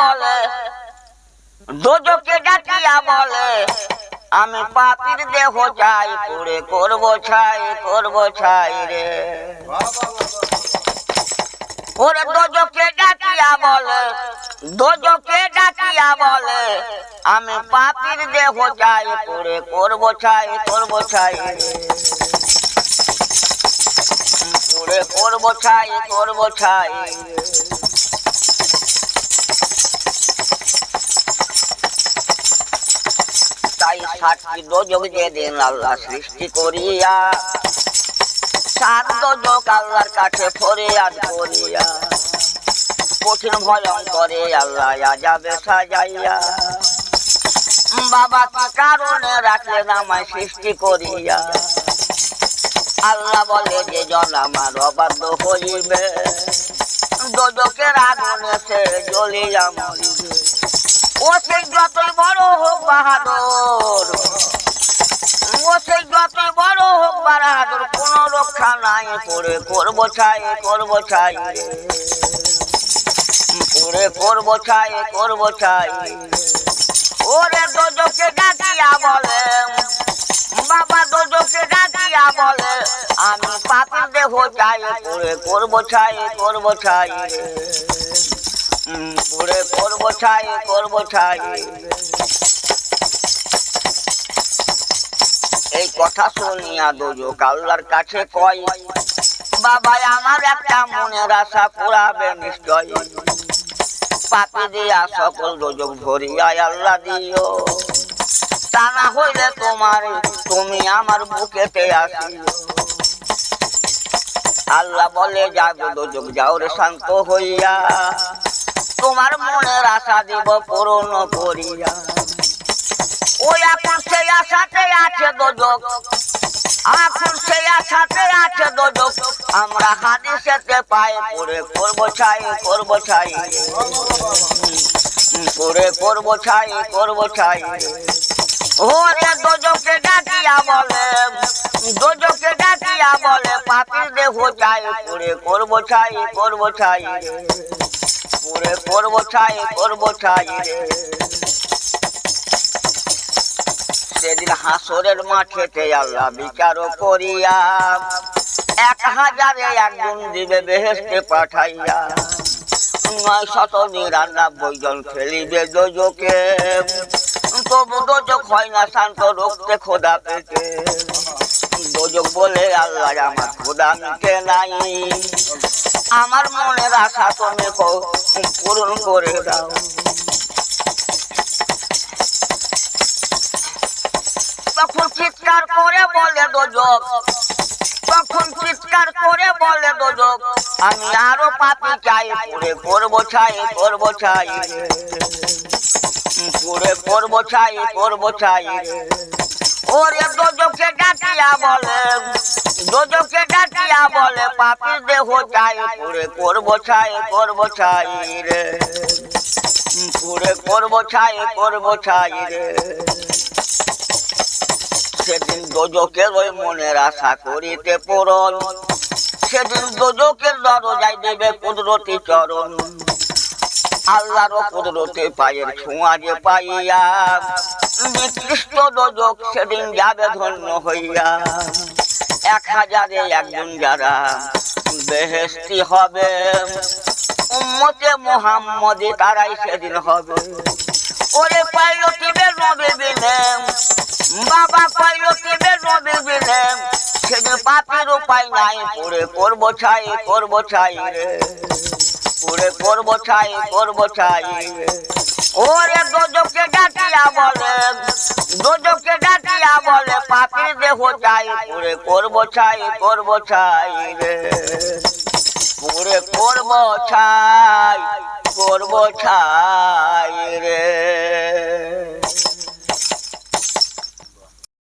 বলে দোজকে ডাকিয়া বলে, আমি পাপির দেহ চাই পুরে করব ছাই করব ছাই রে। ওরে দোজকে ডাকিয়া বলে দোজকে ডাকিয়া বলে, আমি পাপির দেহ চাই পুরে করব ছাই করব ছাই রে। করব ছাই করব ছাই তাই সাতটি দোজক যেদিন আল্লাহ সৃষ্টি করিয়া, সাত দোজক আল্লাহর কাছে ফরিয়াদ করিয়া, কঠিন ভয়ঙ্করে আল্লাহ আজাবে সাজাইয়া, বাবা কি কারণে রাখলেন আমায় সৃষ্টি করিয়া? আল্লাহ বলে, যে জন আমার অবাধ্য হইবে, দোজকের আগুনে সে জ্বলিয়া মরিবে। ও সেই যতই বড় হোক বাহাদুর ও সেই যতই বড় হোক বাহাদুর, কোন রক্ষা নাই করে, করব ছাই করব ছাই করে করব ছাই করব ছাই ওরে দোজকে ডাকিয়া বলে, বাবা দোজকে ডাকিয়া বলে, আমি পাপি দেহ চাই, করে করব ছাই করব ছাই পুরে করব ছাই করব ছাই। এই কথা শুনিয়া দুজক আল্লাহর কাছে কয় বাবা আমার একটা মনের আশা পুরাবে নিশ্চয় পাপি দিয়া সকল দুজক ভরিয়া আল্লাহ দিও। তা না হইলে তোমার, তুমি আমার বুকেতে আসিও। আল্লাহ বলে যাগো দুজক, যাও রে শান্ত হইয়া। তোমার মনের আশা দিব পূরণ করিয়া। ওই এখন সেই আশাতে আছে দোজক। এখন সেই আশাতে আছে দোজক। আমরা হাদিসেতে পাই করে করব ছাই করব ছাই। করে করব ছাই করব ছাই। ওরে দোজকে ডাকিয়া বলে, দোজকে ডাকিয়া বলে, পাপির দেহ চাই করে করব ছাই করব ছাই। পুরে করব ছাই করব ছাই রে। সেদিন হাসরের মাঠেতে আল্লাহ বিচার করিয়া এক হাজারে একজন দিবে বেহেস্তে পাঠাইয়া নয় শত নিরানব্বই জন ফেলিবে দোজকে। তবু দোজক হয় না শান্ত রক্তে খোদা পেতে। দোজক বলে, আল্লাহ আমার খোদা মিটে নাই। আমার মনের আশা তুমি পূরণ করে দাও। তখন চিৎকার করে বলে দোজক, তখন চিৎকার করে বলে দোজক, আমি আরও পাপি চাই, পুরে করব ছাই করব ছাই পুরে করব ছাই করব ছাই ওরে দোজকে ডাকিয়া বলে দোজকে ডাকিয়া বলে পাপির দেহ চাই, পুরে করব ছাই করব ছাই রে। পুরে করব ছাই করব ছাই রে। সেদিন দোজকের ওই মনের আশা করিতে পূরণ। সেদিন দোজকের দরজায় দেবে কুদরতি চরণ। আল্লাহর কুদরতে পায়ের ছোঁয়া যে পাইয়া নিকৃষ্ট দোজক সেদিন যাবে ধন্য হইয়া। এক হাজারে একজন যারা বেহেস্তি হবে, উম্মতে মোহাম্মদে তারাই সেদিন হবে। ওরে পাইল টিবে নবে বিনে বাবা পাইল টিবে নবে বিনে সেদিন পাপের উপায় নাই পড়ে করব ছাই করব ছাই রে। পড়ে করব ছাই করব ছাই রে। ওরে দোজকে ডাকিয়া বলে দোজকে ডাকিয়া বলে পাপির দেহ চাই, পুরে করব ছাই করব ছাই রে। পুরে করব ছাই, করব ছাই রে।